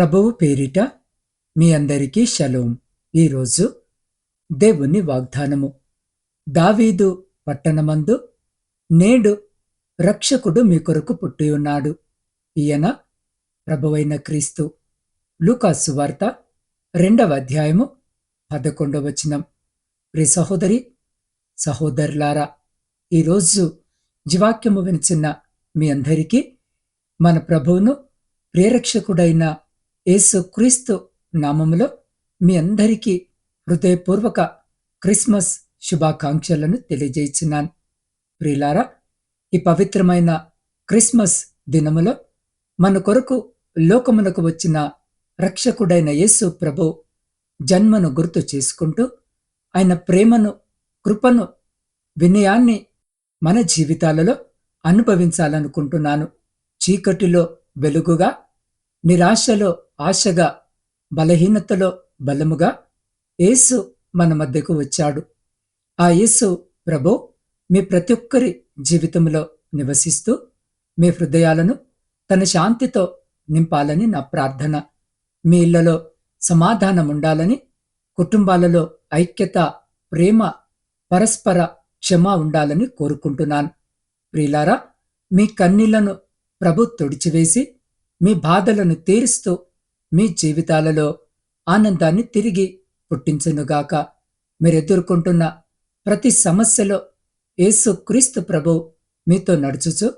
ప్రభువు పేరిట మీ అందరికీ షలోం. ఈరోజు దేవుని వాగ్దానము. దావీదు పట్టణమందు నేడు రక్షకుడు మీ కొరకు పుట్టి ఉన్నాడు. ఈయన ప్రభువైన క్రీస్తు. లూకాసు వార్త రెండవ అధ్యాయము పదకొండవ వచనం. ప్రి సహోదరి సహోదరులారా ఈరోజు జీవాక్యము వినిచిన మీ అందరికీ మన ప్రభువును ప్రేరక్షకుడైన యేసుక్రీస్తు నామములో మీ అందరికీ హృదయపూర్వక క్రిస్మస్ శుభాకాంక్షలను తెలియజేస్తున్నాను. ప్రియులారా ఈ పవిత్రమైన క్రిస్మస్ దినములో మన కొరకు లోకమునకు వచ్చిన రక్షకుడైన యేసు ప్రభు జన్మను గుర్తు చేసుకుంటూ ఆయన ప్రేమను కృపను వినయాన్ని మన జీవితాలలో అనుభవించాలనుకుంటున్నాను. చీకటిలో వెలుగుగా నిరాశలో ఆశగా బలహీనతలో బలముగా యేసు మన మధ్యకు వచ్చాడు. ఆ యేసు ప్రభు మీ ప్రతి ఒక్కరి జీవితంలో నివసిస్తూ మీ హృదయాలను తన శాంతితో నింపాలని నా ప్రార్థన. మీ ఇళ్ళలో సమాధానం ఉండాలని కుటుంబాలలో ఐక్యత ప్రేమ పరస్పర క్షమ ఉండాలని కోరుకుంటున్నాను. ప్రియులారా మీ కన్నీళ్ళను ప్రభు తుడిచివేసి మీ బాధలను తీరుస్తూ మీ జీవితాలలో ఆనందాన్ని తిరిగి పుట్టించునుగాక మీరెదుర్కొంటున్న ప్రతి సమస్యలో యేసు క్రీస్తు ప్రభు మీతో నడుచుచు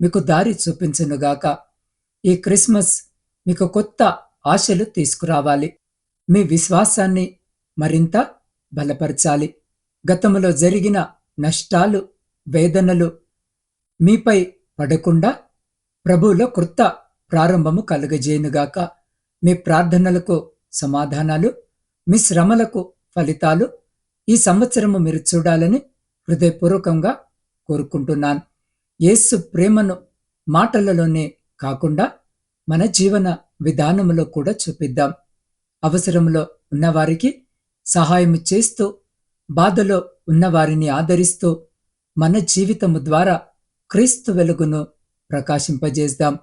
మీకు దారి చూపించునుగాక ఈ క్రిస్మస్ మీకు కొత్త ఆశలు తీసుకురావాలి. మీ విశ్వాసాన్ని మరింత బలపరచాలి. గతంలో జరిగిన నష్టాలు వేదనలు మీపై పడకుండా ప్రభువులో కృత ప్రారంభము కలుగజేయునుగాక. మీ ప్రార్థనలకు సమాధానాలు మీ శ్రమలకు ఫలితాలు ఈ సంవత్సరము మీరు చూడాలని హృదయపూర్వకంగా కోరుకుంటున్నాను. యేసు ప్రేమను మాటలలోనే కాకుండా మన జీవన విధానములో కూడా చూపిద్దాం. అవసరంలో ఉన్నవారికి సహాయం చేస్తూ బాధలో ఉన్నవారిని ఆదరిస్తూ మన జీవితము ద్వారా క్రీస్తు వెలుగును ప్రకాశింపజేద్దాం.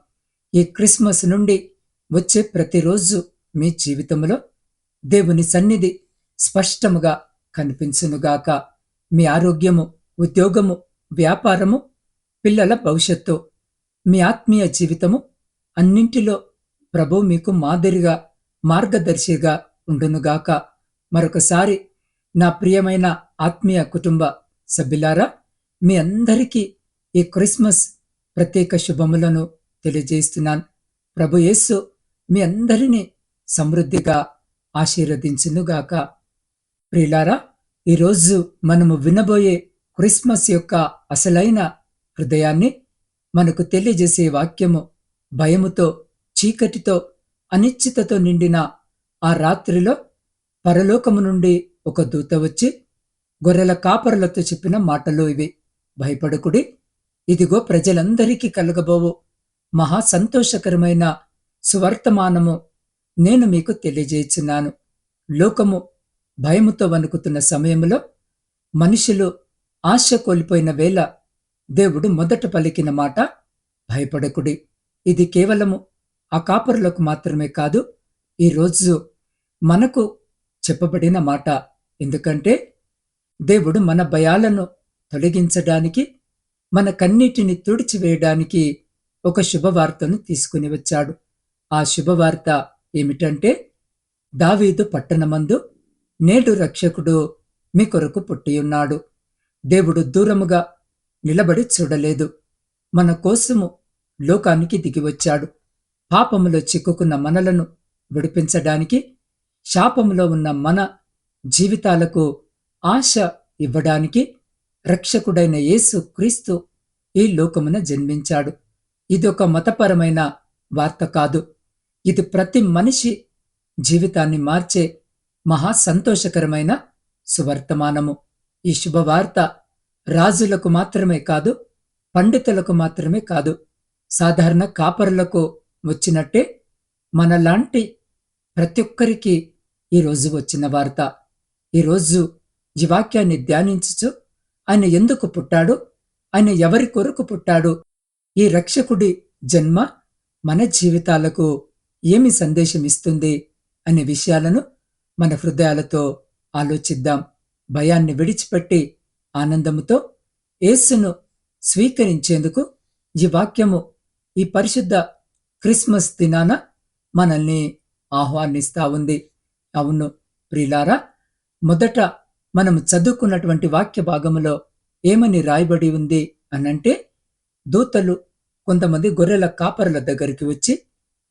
ఈ క్రిస్మస్ నుండి వచ్చే ప్రతిరోజు మీ జీవితంలో దేవుని సన్నిధి స్పష్టముగా కనిపించునుగాక. మీ ఆరోగ్యము ఉద్యోగము వ్యాపారము పిల్లల భవిష్యత్తు మీ ఆత్మీయ జీవితము అన్నింటిలో ప్రభు మీకు మాదిరిగా మార్గదర్శిగా ఉండునుగాక. మరొకసారి నా ప్రియమైన ఆత్మీయ కుటుంబ సభ్యులారా మీ అందరికీ ఈ క్రిస్మస్ ప్రత్యేక శుభములను తెలియజేస్తున్నాను. ప్రభు యేసు మీ అందరినీ సమృద్ధిగా ఆశీర్వదించునుగాక ప్రియులారా ఈరోజు మనము వినబోయే క్రిస్మస్ యొక్క అసలైన హృదయాన్ని మనకు తెలియజేసే వాక్యము భయముతో చీకటితో అనిశ్చితతో నిండిన ఆ రాత్రిలో పరలోకము నుండి ఒక దూత వచ్చి గొర్రెల కాపరులతో చెప్పిన మాటలు ఇవి. భయపడకుడి. ఇదిగో ప్రజలందరికీ కలగబోవు. మహా సంతోషకరమైన సువర్తమానము నేను మీకు తెలియజేయుచున్నాను. లోకము భయముతో వణుకుతున్న సమయంలో మనుషులు ఆశ కోల్పోయిన వేళ దేవుడు మొదట పలికిన మాట భయపడకుడి. ఇది కేవలము ఆ కాపరులకు మాత్రమే కాదు ఈరోజు మనకు చెప్పబడిన మాట. ఎందుకంటే దేవుడు మన భయాలను తొలగించడానికి మన కన్నీటిని తుడిచివేయడానికి ఒక శుభవార్తను తీసుకుని వచ్చాడు. ఆ శుభవార్త ఏమిటంటే దావీదు పట్టణమందు నేడు రక్షకుడు మీ కొరకు పుట్టియున్నాడు. దేవుడు దూరముగా నిలబడి చూడలేదు. మన కోసము లోకానికి దిగివచ్చాడు. పాపములో చిక్కుకున్న మనలను విడిపించడానికి శాపములో ఉన్న మన జీవితాలకు ఆశ ఇవ్వడానికి రక్షకుడైన యేసు క్రీస్తు ఈ లోకమున జన్మించాడు. ఇదొక మతపరమైన వార్త కాదు. ఇది ప్రతి మనిషి జీవితాన్ని మార్చే మహా సంతోషకరమైన సువర్తమానము. ఈ శుభవార్త రాజులకు మాత్రమే కాదు పండితులకు మాత్రమే కాదు సాధారణ కాపరులకు వచ్చినట్టే మనలాంటి ప్రతి ఒక్కరికి ఈరోజు వచ్చిన వార్త. ఈరోజు ఈ వాక్యాన్ని ధ్యానించుచు ఆయన ఎందుకు పుట్టాడు? ఆయన ఎవరి కొరకు పుట్టాడు? ఈ రక్షకుడి జన్మ మన జీవితాలకు ఏమి సందేశం ఇస్తుంది అనే విషయాలను మన హృదయాలతో ఆలోచిద్దాం. భయాన్ని విడిచిపెట్టి ఆనందముతో యేసును స్వీకరించేందుకు ఈ వాక్యము ఈ పరిశుద్ధ క్రిస్మస్ దినాన మనల్ని ఆహ్వానిస్తా ఉంది. అవును ప్రిలారా మొదట మనం చదువుకున్నటువంటి వాక్య భాగములో ఏమని రాయబడి ఉంది అనంటే దూతలు కొంతమంది గొర్రెల కాపరుల దగ్గరికి వచ్చి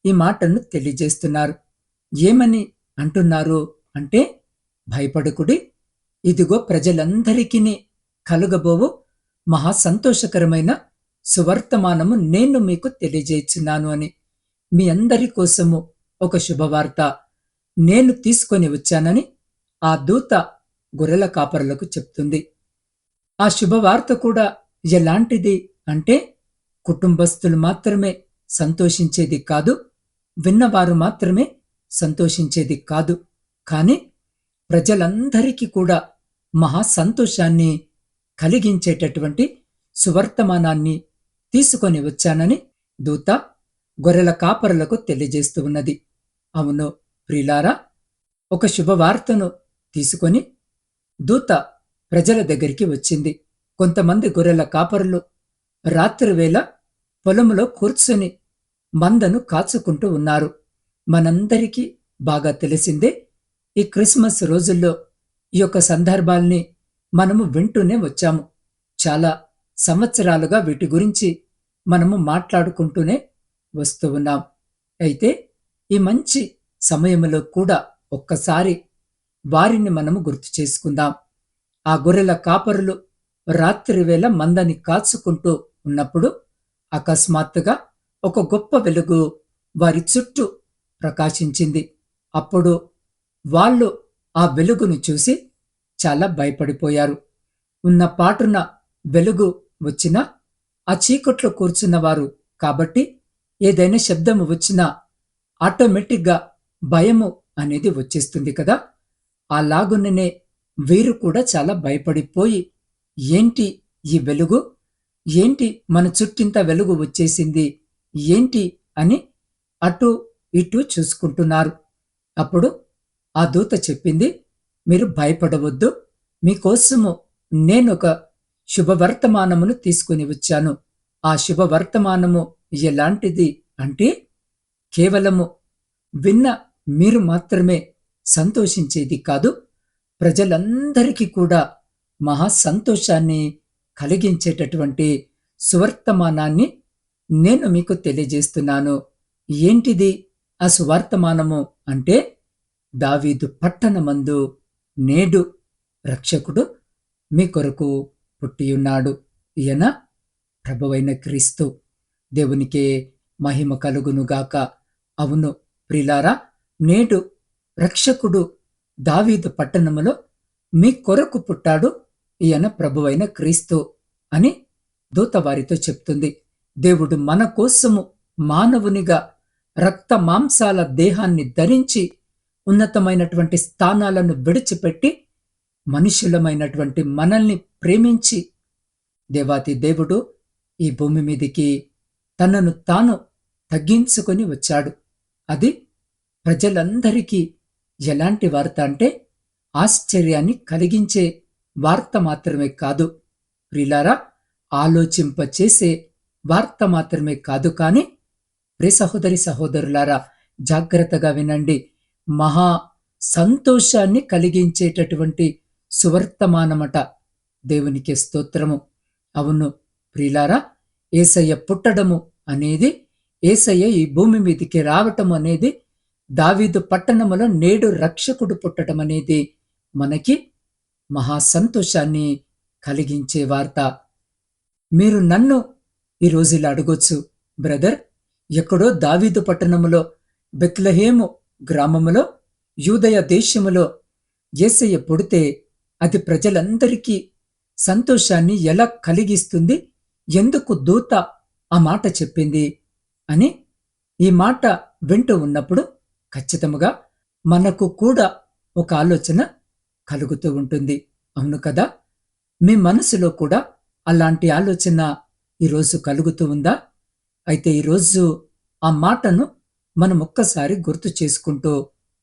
ఈ మాటను తెలియజేస్తున్నారు. ఏమని అంటున్నారు అంటే భయపడుకుడి. ఇదిగో ప్రజలందరికీ కలుగబోవు. మహా సంతోషకరమైన సువర్తమానము నేను మీకు తెలియజేస్తున్నాను అని. మీ అందరి కోసము ఒక శుభవార్త నేను తీసుకొని వచ్చానని ఆ దూత గొర్రెల కాపరులకు చెప్తుంది. ఆ శుభవార్త కూడా ఎలాంటిది? అంటే కుటుంబస్తులు మాత్రమే సంతోషించేది కాదు విన్నవారు మాత్రమే సంతోషించేది కాదు. కాని ప్రజలందరికీ కూడా మహా సంతోషాన్ని కలిగించేటటువంటి సువర్తమానాన్ని తీసుకొని వచ్చానని దూత గొర్రెల కాపరులకు తెలియజేస్తూ ఉన్నది. అవును ప్రిలారా ఒక శుభవార్తను తీసుకొని దూత ప్రజల దగ్గరికి వచ్చింది. కొంతమంది గొర్రెల కాపరులు రాత్రివేళ పొలంలో కూర్చొని మందను కాచుకుంటూ ఉన్నారు. మనందరికీ బాగా తెలిసిందే ఈ క్రిస్మస్ రోజుల్లో ఈ యొక్క సందర్భాల్ని మనము వింటూనే వచ్చాము. చాలా సంవత్సరాలుగా వీటి గురించి మనము మాట్లాడుకుంటూనే వస్తూ ఉన్నాం. అయితే ఈ మంచి సమయంలో కూడా ఒక్కసారి వారిని మనము గుర్తు చేసుకుందాం. ఆ గొర్రెల కాపరులు రాత్రివేళ మందని కాచుకుంటూ ఉన్నప్పుడు అకస్మాత్తుగా ఒక గొప్ప వెలుగు వారి చుట్టూ ప్రకాశించింది. అప్పుడు వాళ్ళు ఆ వెలుగును చూసి చాలా భయపడిపోయారు. ఉన్న పాటున వెలుగు వచ్చినా ఆ చీకట్లో కూర్చున్నవారు కాబట్టి ఏదైనా శబ్దము వచ్చినా ఆటోమేటిక్గా భయము అనేది వచ్చేస్తుంది కదా. అలాగుననే వీరు కూడా చాలా భయపడిపోయి ఏంటి ఈ వెలుగు? ఏంటి మన చుట్టింత వెలుగు వచ్చేసింది? ఏంటి అని అటు ఇటు చూసుకుంటున్నారు. అప్పుడు ఆ దూత చెప్పింది మీరు భయపడవద్దు. మీకోసము నేనొక శుభవర్తమానమును తీసుకుని వచ్చాను. ఆ శుభవర్తమానము ఎలాంటిది అంటే కేవలము విన్న మీరు మాత్రమే సంతోషించేది కాదు ప్రజలందరికీ కూడా మహా సంతోషాన్ని కలిగించేటటువంటి సువర్తమానాన్ని నేను మీకు తెలియజేస్తున్నాను. ఏంటిది? ఆ సువార్తమానము అంటే దావీదు పట్టణమందు నేడు రక్షకుడు మీ కొరకు పుట్టియున్నాడు ఈయన ప్రభువైన క్రీస్తు. దేవునికే మహిమ కలుగునుగాక అవును ప్రిలారా నేడు రక్షకుడు దావీదు పట్టణములో మీ కొరకు పుట్టాడు. ఈయన ప్రభువైన క్రీస్తు అని దూత వారితో చెప్తుంది. దేవుడు మన కోసము మానవునిగా రక్త మాంసాల దేహాన్ని ధరించి ఉన్నతమైనటువంటి స్థానాలను విడిచిపెట్టి మనుషులమైనటువంటి మనల్ని ప్రేమించి దేవాతి దేవుడు ఈ భూమి మీదికి తనను తాను తగ్గించుకొని వచ్చాడు. అది ప్రజలందరికీ ఎలాంటి వార్త అంటే ఆశ్చర్యాన్ని కలిగించే వార్త మాత్రమే కాదు. ప్రిలారా ఆలోచింపచేసే వార్త మాత్రమే కాదు కాని ప్రి సహోదరి సహోదరులారా జాగ్రత్తగా వినండి. మహా సంతోషాన్ని కలిగించేటటువంటి సువర్తమానమట దేవునికి స్తోత్రము. అవును ప్రిలారా ఏసయ్య పుట్టడము అనేది ఏసయ్య ఈ భూమి మీదకి రావటం అనేది దావీదు పట్టణములో నేడు రక్షకుడు పుట్టడం అనేది మనకి మహా సంతోషాన్ని కలిగించే వార్త. మీరు నన్ను ఈరోజు ఇలా అడగొచ్చు బ్రదర్. ఎక్కడో దావీదు పట్టణములో బెత్లహేము గ్రామములో యూదయ దేశములో ఏసయ్య పుడితే అది ప్రజలందరికీ సంతోషాన్ని ఎలా కలిగిస్తుంది ఎందుకు దూత ఆ మాట చెప్పింది అని ఈ మాట వింటూ ఉన్నప్పుడు ఖచ్చితముగా మనకు కూడా ఒక ఆలోచన కలుగుతూ ఉంటుంది. అవును కదా? మీ మనసులో కూడా అలాంటి ఆలోచన ఈరోజు కలుగుతూ ఉందా? అయితే ఈరోజు ఆ మాటను మనం ఒక్కసారి గుర్తు చేసుకుంటూ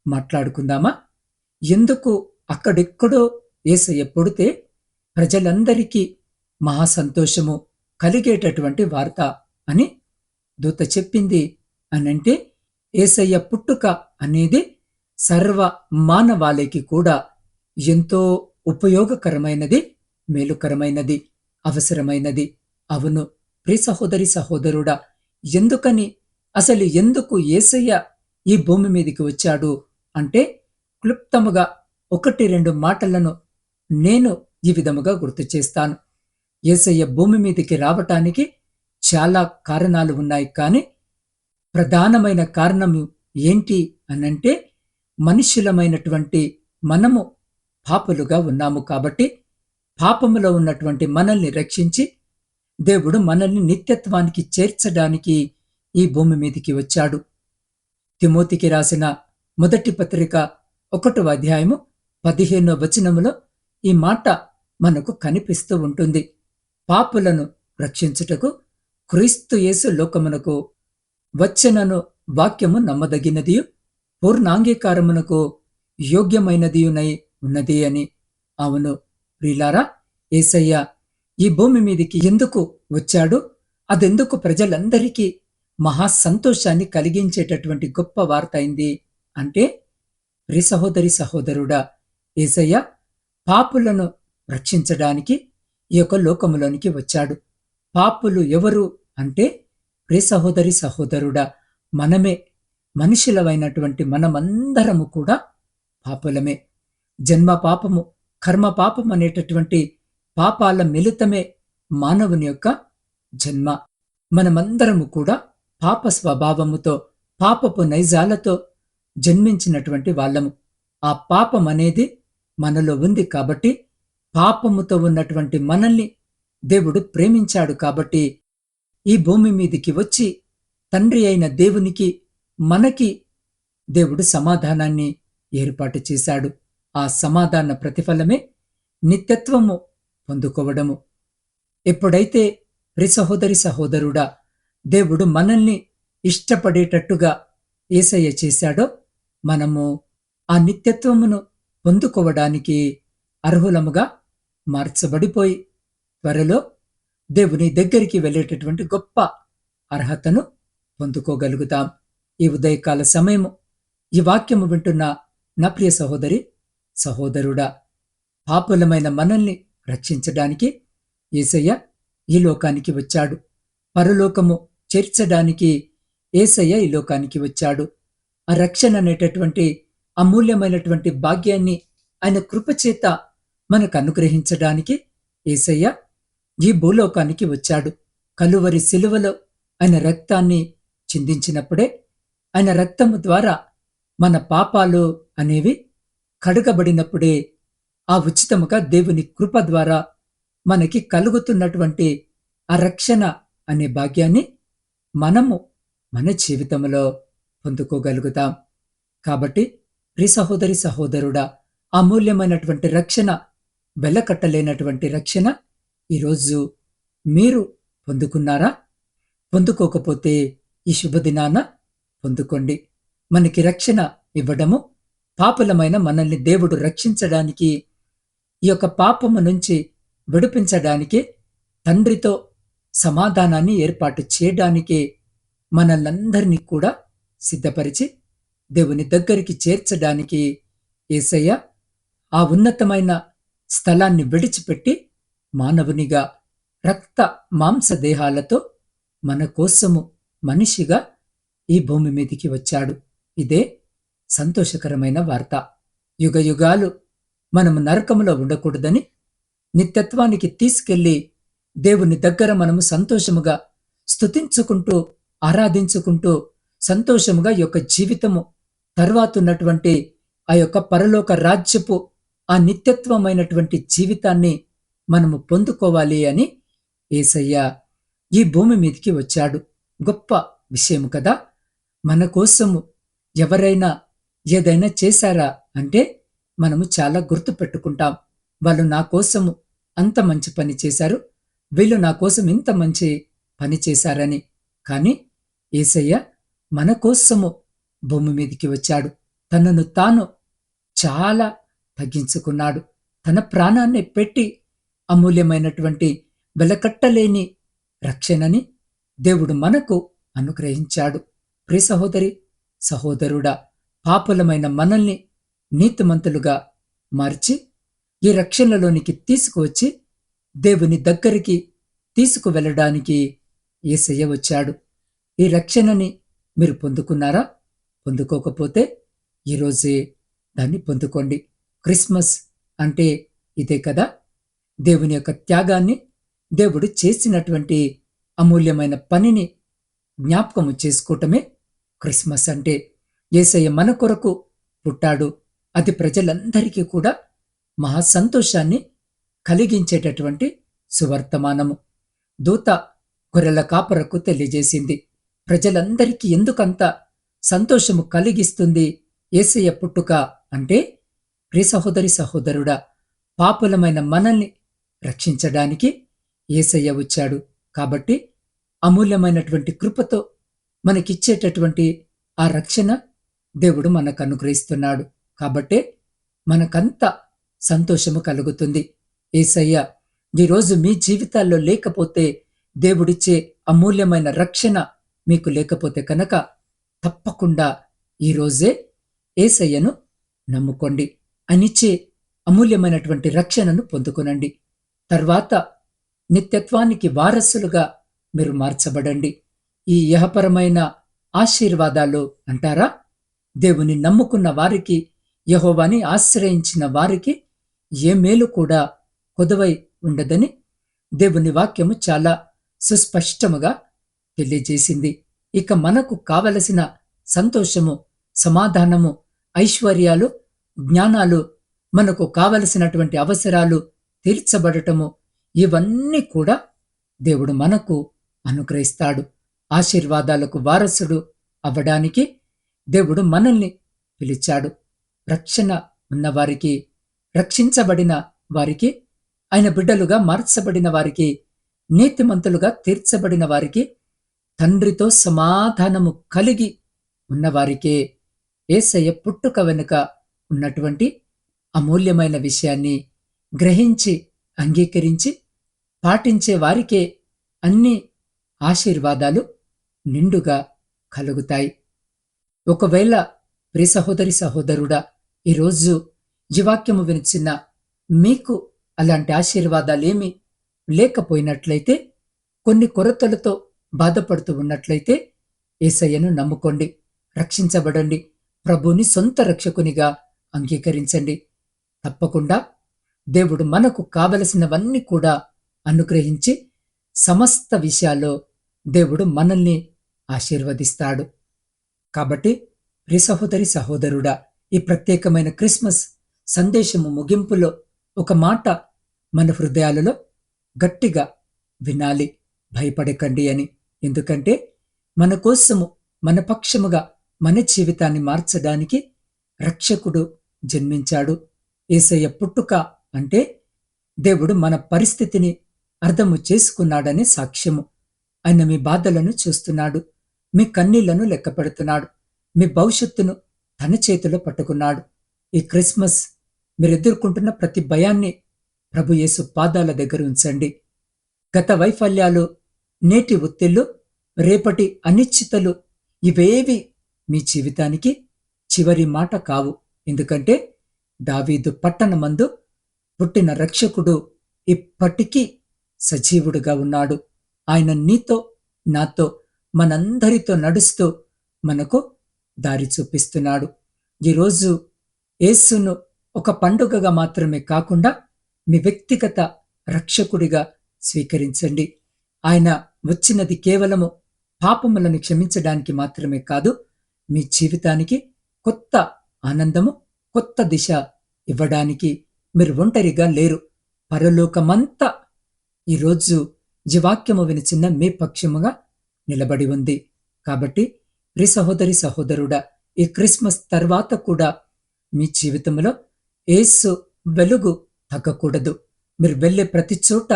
మాట్లాడుకుందామా? ఎందుకు అక్కడెక్కడో ఏసయ్య పొడితే ప్రజలందరికీ మహాసంతోషము కలిగేటటువంటి వార్త అని దూత చెప్పింది అనంటే ఏసయ్య పుట్టుక అనేది సర్వ మానవాళికి కూడా ఎంతో ఉపయోగకరమైనది మేలుకరమైనది అవసరమైనది. అవును ప్రి సహోదరి సహోదరుడా ఎందుకని అసలు ఎందుకు ఏసయ్య ఈ భూమి మీదకి వచ్చాడు? అంటే క్లుప్తముగా ఒకటి రెండు మాటలను నేను ఈ విధముగా గుర్తు చేస్తాను. ఏసయ్య భూమి మీదకి రావటానికి చాలా కారణాలు ఉన్నాయి. కానీ ప్రధానమైన కారణం ఏంటి అనంటే మనుష్యులమైనటువంటి మనము పాపులుగా ఉన్నాము కాబట్టి పాపములో ఉన్నటువంటి మనల్ని రక్షించి దేవుడు మనల్ని నిత్యత్వానికి చేర్చడానికి ఈ భూమి మీదికి వచ్చాడు. తిమోతికి రాసిన మొదటి పత్రిక ఒకటవ అధ్యాయము పదిహేనో వచనములో ఈ మాట మనకు కనిపిస్తూ ఉంటుంది. పాపులను రక్షించుటకు క్రీస్తు యేసు లోకమునకు వచ్చనను వాక్యము నమ్మదగినదియు పూర్ణాంగీకారమునకు యోగ్యమైనదియునై ఉన్నది అని. అవును ప్రిలారా ఏసయ్య ఈ భూమి మీదికి ఎందుకు వచ్చాడు? అదెందుకు ప్రజలందరికీ మహా సంతోషాన్ని కలిగించేటటువంటి గొప్ప వార్త అయింది అంటే ప్రి సహోదరి సహోదరుడా ఏసయ్య పాపులను రక్షించడానికి ఈ యొక్క లోకములోనికి వచ్చాడు. పాపులు ఎవరు అంటే ప్రి సహోదరి సహోదరుడా మనమే మనుషులమైనటువంటి మనమందరము కూడా పాపులమే. జన్మ పాపము కర్మ పాపం అనేటటువంటి పాపాల మిలితమే మానవుని యొక్క జన్మ. మనమందరము కూడా పాప స్వభావముతో పాపపు నైజాలతో జన్మించినటువంటి వాళ్ళము. ఆ పాపం అనేది మనలో ఉంది కాబట్టి పాపముతో ఉన్నటువంటి మనల్ని దేవుడు ప్రేమించాడు కాబట్టి ఈ భూమి మీదికి వచ్చి తండ్రి అయిన దేవునికి మనకి దేవుడు సమాధానాన్ని ఏర్పాటు చేశాడు. ఆ సమాధాన ప్రతిఫలమే నిత్యత్వము పొందుకోవడము. ఎప్పుడైతే ప్రి సహోదరి సహోదరుడా దేవుడు మనల్ని ఇష్టపడేటట్టుగా ఏసయ్య చేశాడో మనము ఆ నిత్యత్వమును పొందుకోవడానికి అర్హులముగా మార్చబడిపోయి త్వరలో దేవుని దగ్గరికి వెళ్ళేటటువంటి గొప్ప అర్హతను పొందుకోగలుగుతాం. ఈ ఉదయకాల సమయము ఈ వాక్యము వింటున్న నా ప్రియ సహోదరి సహోదరుడా పాపులమైన మనల్ని రక్షించడానికి ఏసయ్య ఈ లోకానికి వచ్చాడు. పరలోకము చేర్చడానికి ఏసయ్య ఈ లోకానికి వచ్చాడు. ఆ రక్షణ అనేటటువంటి అమూల్యమైనటువంటి భాగ్యాన్ని ఆయన కృపచేత మనకు అనుగ్రహించడానికి ఏసయ్య ఈ భూలోకానికి వచ్చాడు. కలువరి సిలువలో ఆయన రక్తాన్ని చిందించినప్పుడే ఆయన రక్తము ద్వారా మన పాపాలు అనేవి కడగబడినప్పుడే ఆ ఉచితముగా దేవుని కృప ద్వారా మనకి కలుగుతున్నటువంటి ఆ రక్షణ అనే భాగ్యాన్ని మనము మన జీవితంలో పొందుకోగలుగుతాం. కాబట్టి ప్రి సహోదరి సహోదరుడా అమూల్యమైనటువంటి రక్షణ వెలకట్టలేనటువంటి రక్షణ ఈరోజు మీరు పొందుకున్నారా? పొందుకోకపోతే ఈ శుభదినాన పొందుకోండి. మనకి రక్షణ ఇవ్వడము పాపులమైన మనల్ని దేవుడు రక్షించడానికి ఈ యొక్క పాపము నుంచి విడిపించడానికి తండ్రితో సమాధానాన్ని ఏర్పాటు చేయడానికే మనల్నందరినీ కూడా సిద్ధపరిచి దేవుని దగ్గరికి చేర్చడానికి ఏసయ్య ఆ ఉన్నతమైన స్థలాన్ని విడిచిపెట్టి మానవునిగా రక్త మాంస దేహాలతో మన కోసము మనిషిగా ఈ భూమి మీదికి వచ్చాడు. ఇదే సంతోషకరమైన వార్త. యుగయుగాలు మనము నరకములో ఉండకూడదని నిత్యత్వానికి తీసుకెళ్ళి దేవుని దగ్గర మనము సంతోషముగా స్తుతించుకుంటూ ఆరాధించుకుంటూ సంతోషముగా యొక్క జీవితము తర్వాత ఉన్నటువంటి ఆ యొక్క పరలోక రాజ్యపు ఆ నిత్యత్వమైనటువంటి జీవితాన్ని మనము పొందుకోవాలి అని ఏసయ్య ఈ భూమి మీదకి వచ్చాడు. గొప్ప విషయము కదా. మన కోసము ఎవరైనా ఏదైనా చేశారా అంటే మనము చాలా గుర్తు పెట్టుకుంటాం. వాళ్ళు నా కోసము అంత మంచి పని చేశారు. వీళ్ళు నా కోసం ఇంత మంచి పని చేశారని. కానీ ఏసయ్య మన కోసము భూమి మీదికి వచ్చాడు. తనను తాను చాలా తగ్గించుకున్నాడు. తన ప్రాణాన్ని పెట్టి అమూల్యమైనటువంటి వెలకట్టలేని రక్షణని దేవుడు మనకు అనుగ్రహించాడు. ప్రి సహోదరి సహోదరుడా పాపులమైన మనల్ని నీతిమంతులుగా మార్చి ఈ రక్షణలోనికి తీసుకువచ్చి దేవుని దగ్గరికి తీసుకువెళ్ళడానికి ఏసయ్య వచ్చాడు. ఈ రక్షణని మీరు పొందుకున్నారా? పొందుకోకపోతే ఈరోజే దాన్ని పొందుకోండి. క్రిస్మస్ అంటే ఇదే కదా. దేవుని యొక్క త్యాగాన్ని దేవుడు చేసినటువంటి అమూల్యమైన పనిని జ్ఞాపకము చేసుకోవటమే క్రిస్మస్ అంటే. ఏసయ్య మన కొరకు పుట్టాడు. అది ప్రజలందరికీ కూడా మహా సంతోషాన్ని కలిగించేటటువంటి సువర్తమానము. దూత గొర్రెల కాపరకు తెలియజేసింది. ప్రజలందరికీ ఎందుకంత సంతోషము కలిగిస్తుంది ఏసయ్య పుట్టుక అంటే ప్రి సహోదరి సహోదరుడా పాపులమైన మనల్ని రక్షించడానికి ఏసయ్య వచ్చాడు. కాబట్టి అమూల్యమైనటువంటి కృపతో మనకిచ్చేటటువంటి ఆ రక్షణ దేవుడు మనకు అనుగ్రహిస్తున్నాడు కాబట్టే మనకంత సంతోషము కలుగుతుంది. ఏసయ్య ఈరోజు మీ జీవితాల్లో లేకపోతే దేవుడిచ్చే అమూల్యమైన రక్షణ మీకు లేకపోతే కనుక తప్పకుండా ఈరోజే ఏసయ్యను నమ్ముకోండి. అనిచ్చే అమూల్యమైనటువంటి రక్షణను పొందుకునండి. తర్వాత నిత్యత్వానికి వారసులుగా మీరు మార్చబడండి. ఈ యహపరమైన ఆశీర్వాదాలు అంటారా? దేవుని నమ్ముకున్న వారికి యహోవాని ఆశ్రయించిన వారికి ఏ మేలు కూడా కొదవై ఉండదని దేవుని వాక్యము చాలా సుస్పష్టముగా తెలియజేసింది. ఇక మనకు కావలసిన సంతోషము సమాధానము ఐశ్వర్యాలు జ్ఞానాలు మనకు కావలసినటువంటి అవసరాలు తీర్చబడటము ఇవన్నీ కూడా దేవుడు మనకు అనుగ్రహిస్తాడు. ఆశీర్వాదాలకు వారసుడు అవ్వడానికి దేవుడు మనల్ని పిలిచాడు. రక్షణ ఉన్నవారికి రక్షించబడిన వారికి ఆయన బిడ్డలుగా మార్చబడిన వారికి నీతిమంతులుగా తీర్చబడిన వారికి తండ్రితో సమాధానము కలిగి ఉన్నవారికే ఏసయ్య పుట్టుక వెనుక ఉన్నటువంటి అమూల్యమైన విషయాన్ని గ్రహించి అంగీకరించి పాటించే వారికే అన్ని ఆశీర్వాదాలు నిండుగా కలుగుతాయి. ఒకవేళ ప్రియ సహోదరి సహోదరుడా ఈరోజు జీవాక్యము వినిచిన మీకు అలాంటి ఆశీర్వాదాలేమి లేకపోయినట్లయితే కొన్ని కొరతలతో బాధపడుతూ ఉన్నట్లయితే ఏసయ్యను నమ్ముకోండి రక్షించబడండి ప్రభుని సొంత రక్షకునిగా అంగీకరించండి. తప్పకుండా దేవుడు మనకు కావలసినవన్నీ కూడా అనుగ్రహించి సమస్త విషయాల్లో దేవుడు మనల్ని ఆశీర్వదిస్తాడు. కాబట్టి ప్రి సహోదరి సహోదరుడా ఈ ప్రత్యేకమైన క్రిస్మస్ సందేశము ముగింపులో ఒక మాట మన హృదయాలలో గట్టిగా వినాలి భయపడకండి అని. ఎందుకంటే మన కోసము మన పక్షముగా మన జీవితాన్ని మార్చడానికి రక్షకుడు జన్మించాడు. ఏసయ్య పుట్టుక అంటే దేవుడు మన పరిస్థితిని అర్థము చేసుకున్నాడని సాక్ష్యము. ఆయన మీ బాధలను చూస్తున్నాడు. మీ కన్నీళ్ళను లెక్కపెడుతున్నాడు మీ భవిష్యత్తును తన చేతిలో పట్టుకున్నాడు. ఈ క్రిస్మస్ మీరు ఎదుర్కొంటున్న ప్రతి భయాన్ని ప్రభు యేసు పాదాల దగ్గర ఉంచండి. గత వైఫల్యాలు నేటి ఒత్తిళ్ళు రేపటి అనిశ్చితలు ఇవేవి మీ జీవితానికి చివరి మాట కావు. ఎందుకంటే దావీదు పట్టణమందు పుట్టిన రక్షకుడు ఇప్పటికీ సజీవుడుగా ఉన్నాడు. ఆయన నీతో నాతో మనందరితో నడుస్తూ మనకు దారి చూపిస్తున్నాడు. ఈరోజు యేసును ఒక పండుగగా మాత్రమే కాకుండా మీ వ్యక్తిగత రక్షకుడిగా స్వీకరించండి. ఆయన వచ్చినది కేవలము పాపములను క్షమించడానికి మాత్రమే కాదు మీ జీవితానికి కొత్త ఆనందము కొత్త దిశ ఇవ్వడానికి మీరు ఒంటరిగా లేరు. పరలోకమంతా ఈరోజు జీవాక్యము వినిచిన్న మీ పక్షముగా నిలబడి ఉంది. కాబట్టి ప్రి సహోదరి సహోదరుడా ఈ క్రిస్మస్ తర్వాత కూడా మీ జీవితంలో ఏసు వెలుగు తగ్గకూడదు. మీరు వెళ్ళే ప్రతి చోట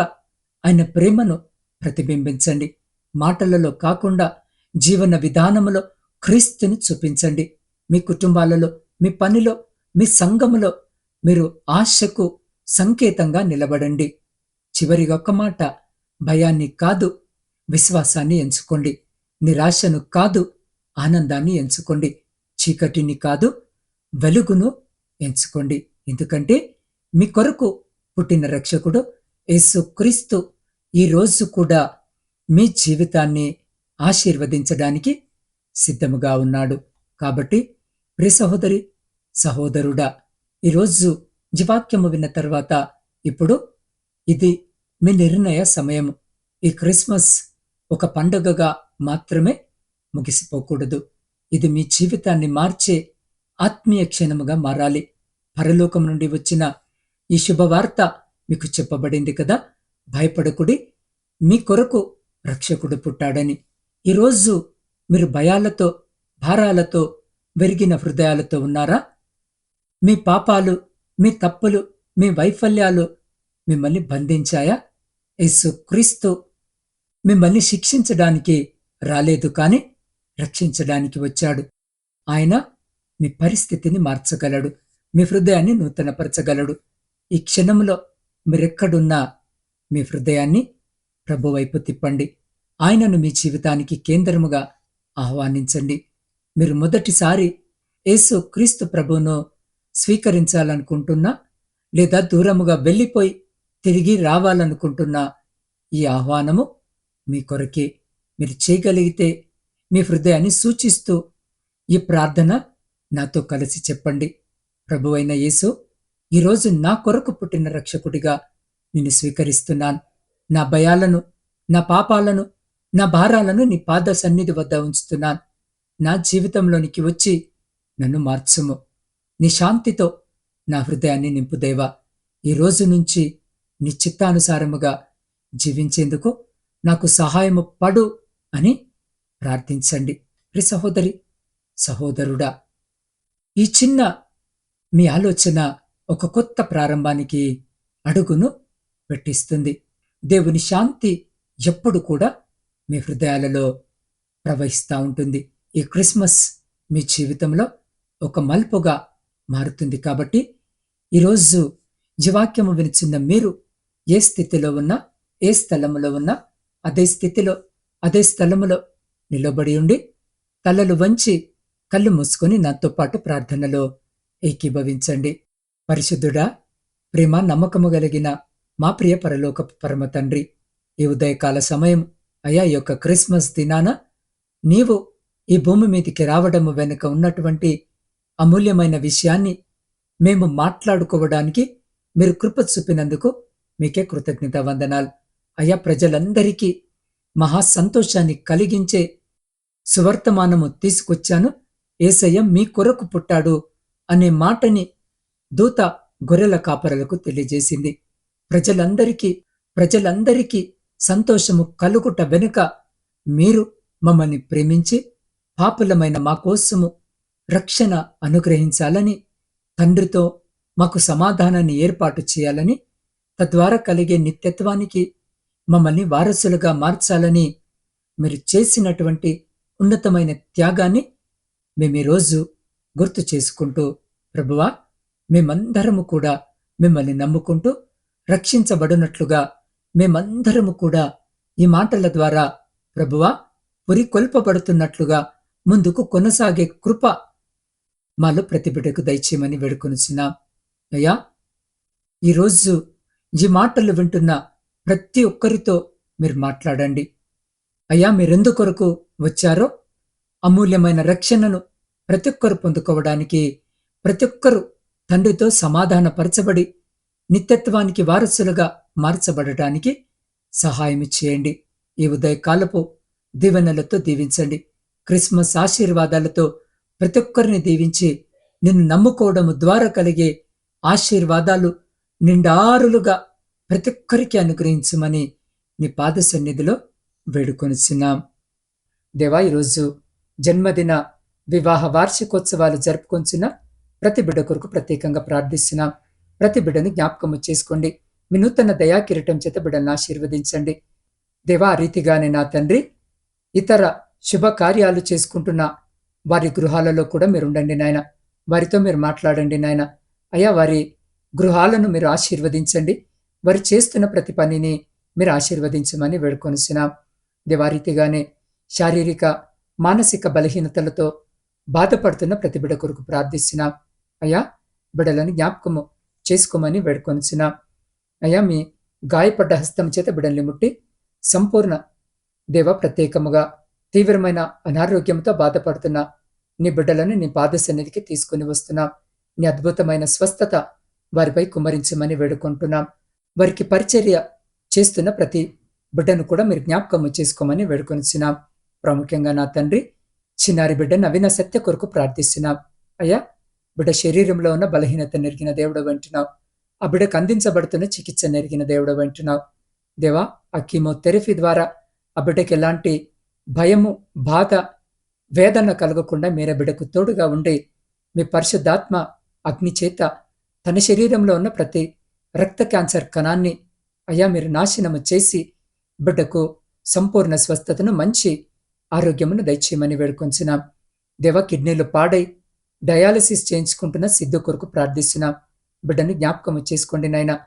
ఆయన ప్రేమను ప్రతిబింబించండి. మాటలలో కాకుండా జీవన విధానములో క్రీస్తుని చూపించండి. మీ కుటుంబాలలో మీ పనిలో మీ సంఘములో మీరు ఆశకు సంకేతంగా నిలబడండి. చివరిగా ఒక మాట భయాన్ని కాదు విశ్వాసాన్ని ఎంచుకోండి. నిరాశను కాదు ఆనందాన్ని ఎంచుకోండి. చీకటిని కాదు వెలుగును ఎంచుకోండి. ఎందుకంటే మీ కొరకు పుట్టిన రక్షకుడు యేసుక్రీస్తు ఈ రోజు కూడా మీ జీవితాన్ని ఆశీర్వదించడానికి సిద్ధముగా ఉన్నాడు. కాబట్టి ప్రి సహోదరి సహోదరుడా ఈరోజు జీవాక్యము విన్న తర్వాత ఇప్పుడు ఇది మీ నిర్ణయ సమయము. ఈ క్రిస్మస్ ఒక పండుగగా మాత్రమే ముగిసిపోకూడదు. ఇది మీ జీవితాన్ని మార్చే ఆత్మీయ క్షణముగా మారాలి. పరలోకం నుండి వచ్చిన ఈ శుభవార్త మీకు చెప్పబడింది కదా? భయపడకుడి. మీ కొరకు రక్షకుడు పుట్టాడని. ఈరోజు మీరు భయాలతో భారాలతో వెరిగిన హృదయాలతో ఉన్నారా? మీ పాపాలు మీ తప్పులు మీ వైఫల్యాలు మిమ్మల్ని బంధించాయా? యేసు క్రీస్తు మిమ్మల్ని శిక్షించడానికి రాలేదు కాని రక్షించడానికి వచ్చాడు. ఆయన మీ పరిస్థితిని మార్చగలడు. మీ హృదయాన్ని నూతనపరచగలడు. ఈ క్షణంలో మీరెక్కడున్నా మీ హృదయాన్ని ప్రభువైపు తిప్పండి. ఆయనను మీ జీవితానికి కేంద్రముగా ఆహ్వానించండి. మీరు మొదటిసారి యేసు క్రీస్తు ప్రభువును స్వీకరించాలనుకుంటున్నా లేదా దూరముగా వెళ్ళిపోయి తిరిగి రావాలనుకుంటున్నా ఈ ఆహ్వానము మీ కొరకే మీరు చేయగలిగితే మీ హృదయాన్ని సూచిస్తూ ఈ ప్రార్థన నాతో కలిసి చెప్పండి. ప్రభు అయిన యేసు ఈరోజు నా కొరకు పుట్టిన రక్షకుడిగా నిన్ను స్వీకరిస్తున్నాను. నా భయాలను నా పాపాలను నా భారాలను నీ పాద సన్నిధి వద్ద ఉంచుతున్నాను. నా జీవితంలోనికి వచ్చి నన్ను మార్చుము. నీ శాంతితో నా హృదయాన్ని నింపుదేవా. ఈ నుంచి నీ చిత్తానుసారముగా జీవించేందుకు నాకు సహాయము పడు అని ప్రార్థించండి. ప్రి సహోదరి సహోదరుడా ఈ చిన్న మీ ఆలోచన ఒక కొత్త ప్రారంభానికి అడుగును పెట్టిస్తుంది. దేవుని శాంతి ఎప్పుడు కూడా మీ హృదయాలలో ప్రవహిస్తూ ఉంటుంది. ఈ క్రిస్మస్ మీ జీవితంలో ఒక మలుపుగా మారుతుంది కాబట్టి ఈరోజు జీవాక్యము వినిచిన్న మీరు ఏ స్థితిలో ఉన్నా ఏ స్థలంలో ఉన్నా అదే స్థితిలో అదే స్థలములో నిలబడి ఉండి తలలు వంచి కళ్ళు మూసుకొని నాతో పాటు ప్రార్థనలో ఏకీభవించండి. పరిశుద్ధుడా ప్రేమ నమ్మకము కలిగిన మా ప్రియ పరలోక పరమ తండ్రి ఈ ఉదయకాల సమయం అయా యొక్క క్రిస్మస్ దినాన నీవు ఈ భూమి మీదికి రావడము వెనుక ఉన్నటువంటి అమూల్యమైన విషయాన్ని మేము మాట్లాడుకోవడానికి మీరు కృప చూపినందుకు మీకే కృతజ్ఞత వందనాలు అయా ప్రజలందరికీ మహా సంతోషాన్ని కలిగించే సువర్తమానము తీసుకొచ్చాను. ఏసయ్య మీ కొరకు పుట్టాడు అనే మాటని దూత గొర్రెల కాపరలకు తెలియజేసింది. ప్రజలందరికీ ప్రజలందరికీ సంతోషము కలుగుట వెనుక మీరు మమ్మల్ని ప్రేమించి పాపులమైన మా కోసము రక్షణ అనుగ్రహించాలని తండ్రితో మాకు సమాధానాన్ని ఏర్పాటు చేయాలని తద్వారా కలిగే నిత్యత్వానికి మమ్మల్ని వారసులుగా మార్చాలని మీరు చేసినటువంటి ఉన్నతమైన త్యాగాన్ని మేము ఈరోజు గుర్తు చేసుకుంటూ ప్రభువా మేమందరము కూడా మిమ్మల్ని నమ్ముకుంటూ రక్షించబడినట్లుగా మేమందరము కూడా ఈ మాటల ద్వారా ప్రభువా పురికొల్పబడుతున్నట్లుగా ముందుకు కొనసాగే కృప మాలో ప్రతి దయచేయమని వేడుకొనిచున్నాం. అయ్యా ఈరోజు ఈ మాటలు వింటున్న ప్రతి ఒక్కరితో మీరు మాట్లాడండి. అయ్యా మీరెందుకొరకు వచ్చారో? అమూల్యమైన రక్షణను ప్రతి ఒక్కరు పొందుకోవడానికి ప్రతి ఒక్కరు తండ్రితో సమాధానపరచబడి నిత్యత్వానికి వారసులుగా మార్చబడటానికి సహాయం చేయండి. ఈ ఉదయకాలపు దీవెనలతో దీవించండి. క్రిస్మస్ ఆశీర్వాదాలతో ప్రతి ఒక్కరిని దీవించి నిన్ను నమ్ముకోవడం ద్వారా కలిగే ఆశీర్వాదాలు నిండారులుగా ప్రతి ఒక్కరికి అనుగ్రహించమని నీ పాద సన్నిధిలో వేడుకొనిచున్నాం. దేవా ఈరోజు జన్మదిన వివాహ వార్షికోత్సవాలు జరుపుకొంచిన ప్రతి బిడ్డ కొరకు ప్రత్యేకంగా ప్రార్థిస్తున్నాం. ప్రతి బిడ్డను జ్ఞాపకము చేసుకోండి. మీ నూతన దయా కిరీటం చేత బిడ్డను ఆశీర్వదించండి. దేవా ఆ రీతిగానే నా తండ్రి ఇతర శుభకార్యాలు చేసుకుంటున్న వారి గృహాలలో కూడా మీరు ఉండండి నాయన. వారితో మీరు మాట్లాడండి నాయన. అయ్యా వారి గృహాలను మీరు ఆశీర్వదించండి. వారు చేస్తున్న ప్రతి పనిని మీరు ఆశీర్వదించమని వేడుకొనిసినాం దేవారీతిగానే శారీరక మానసిక బలహీనతలతో బాధపడుతున్న ప్రతి బిడ కొరకు ప్రార్థిస్తున్నాం. అయ్యా బిడలను జ్ఞాపకము చేసుకోమని వేడుకొనిసినాం అయ్యా మీ గాయపడ్డ హస్తం చేత బిడల్ని ముట్టి సంపూర్ణ దేవ ప్రత్యేకముగా తీవ్రమైన అనారోగ్యంతో బాధపడుతున్న నీ బిడ్డలను నీ పాద సన్నిధికి తీసుకుని వస్తున్నాం. నీ అద్భుతమైన స్వస్థత వారిపై కుమరించమని వేడుకుంటున్నాం. వారికి పరిచర్య చేస్తున్న ప్రతి బిడ్డను కూడా మీరు జ్ఞాపకం చేసుకోమని వేడుకొనిచ్చినాం ప్రాముఖ్యంగా నా తండ్రి చిన్నారి బిడ్డ నవీన సత్య కొరకు ప్రార్థిస్తున్నాం. అయ్యా బిడ్డ శరీరంలో ఉన్న బలహీనత నెరిగిన దేవుడు వెంటున్నావు ఆ బిడ్డకు అందించబడుతున్న చికిత్స నెరిగిన దేవుడు వింటున్నావు దేవా ఆ కీమోథెరపీ ద్వారా ఆ బిడ్డకి ఎలాంటి భయము బాధ వేదన కలగకుండా మీరే బిడ్డకు తోడుగా ఉండి మీ పరిశుద్ధాత్మ అగ్ని చేత తన శరీరంలో ఉన్న ప్రతి రక్త క్యాన్సర్ కణాన్ని అయ్యా మీరు నాశనము చేసి బిడ్డకు సంపూర్ణ స్వస్థతను మంచి ఆరోగ్యమును దయచేయమని వేడుకొంచున్నాం. దేవ కిడ్నీలు పాడై డయాలసిస్ చేయించుకుంటున్న సిద్ధు కొరకు ప్రార్థిస్తున్నాం. బిడ్డను జ్ఞాపకము చేసుకోండి నాయన.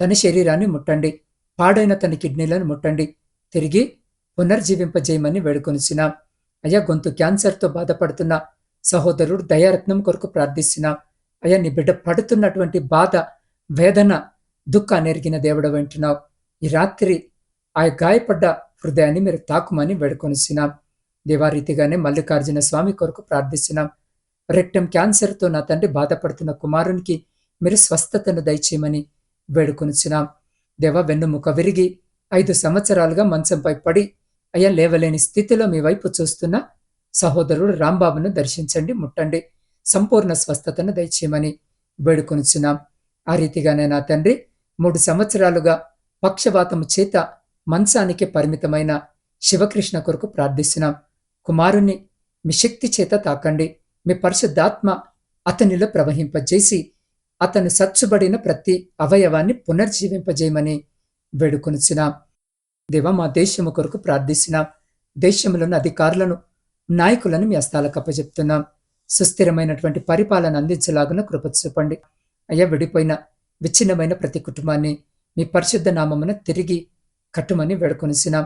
తన శరీరాన్ని ముట్టండి. పాడైన తన కిడ్నీలను ముట్టండి. తిరిగి పునర్జీవింపజేయమని వేడుకొనిచున్నాం అయ్యా గొంతు క్యాన్సర్తో బాధపడుతున్న సహోదరుడు దయారత్నం కొరకు ప్రార్థిస్తున్నాం. అయ్యా నీ బిడ్డ పడుతున్నటువంటి బాధ వేదన దుఃఖాన్ని ఎరిగిన దేవుడు వింటున్నావు. ఈ రాత్రి ఆ గాయపడ్డ హృదయాన్ని మీరు తాకుమని వేడుకొనిసినాం దేవారీతిగానే మల్లికార్జున స్వామి కొరకు ప్రార్థిస్తున్నాం. రెక్టం క్యాన్సర్తో నా తండ్రి బాధపడుతున్న కుమారునికి మీరు స్వస్థతను దయచేయమని వేడుకొనిచ్చినాం దేవ వెన్నుముక విరిగి ఐదు సంవత్సరాలుగా మంచంపై పడి అయ్యా లేవలేని స్థితిలో మీ వైపు చూస్తున్న సహోదరుడు రాంబాబును దర్శించండి ముట్టండి. సంపూర్ణ స్వస్థతను దయచేయమని వేడుకొనిచున్నాం. ఆ రీతిగానే నా తండ్రి మూడు సంవత్సరాలుగా పక్షవాతము చేత మంచానికి పరిమితమైన శివకృష్ణ కొరకు ప్రార్థిస్తున్నాం. కుమారుణ్ణి మీ శక్తి చేత తాకండి. మీ పరిశుద్ధాత్మ అతనిలో ప్రవహింపజేసి అతను సచ్చుబడిన ప్రతి అవయవాన్ని పునర్జీవింపజేయమని వేడుకొనిచున్నాం. దేవ మా దేశము కొరకు ప్రార్థిస్తున్నాం. దేశంలోని అధికారులను నాయకులను మీ హస్తాలకు అప్పచెప్తున్నాం. సుస్థిరమైనటువంటి పరిపాలన అందించలాగున కృప చూపండి. అయ్యా విడిపోయిన విచ్ఛిన్నమైన ప్రతి కుటుంబాన్ని మీ పరిశుద్ధ నామమున తిరిగి కట్టుమని వేడుకొనిసినాం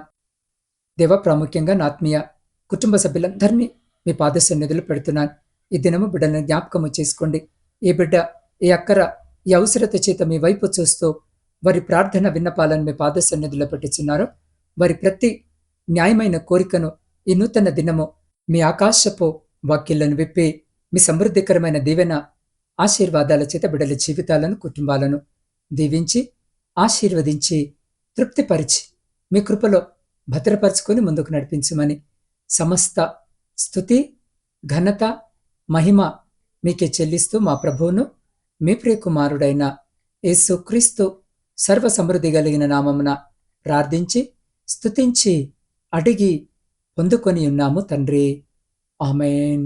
దేవ ప్రాముఖ్యంగా నా ఆత్మీయ కుటుంబ సభ్యులందరినీ మీ పాద సన్నిధులు పెడుతున్నాను. ఈ దినము బిడ్డలను జ్ఞాపకము చేసుకోండి. ఈ బిడ్డ ఈ అక్కర ఈ అవసరత చేత మీ వైపు చూస్తూ వారి ప్రార్థన విన్నపాలను మీ పాద సన్నిధిలో పెట్టుచున్నారు వారి ప్రతి న్యాయమైన కోరికను ఈ నూతన దినము మీ ఆకాశపు వాక్యలను విప్పి మీ సమృద్ధికరమైన దీవెన ఆశీర్వాదాల చేత బిడ్డల జీవితాలను కుటుంబాలను దీవించి ఆశీర్వదించి తృప్తిపరిచి మీ కృపలో భద్రపరుచుకొని ముందుకు నడిపించమని సమస్త స్థుతి ఘనత మహిమ మీకే చెల్లిస్తూ మా ప్రభువును మీ ప్రియకుమారుడైన యేసుక్రీస్తు సర్వ సమృద్ధి కలిగిన నామమున ప్రార్థించి స్తుతించి అడిగి పొందుకొని ఉన్నాము తండ్రి. ఆమెన్.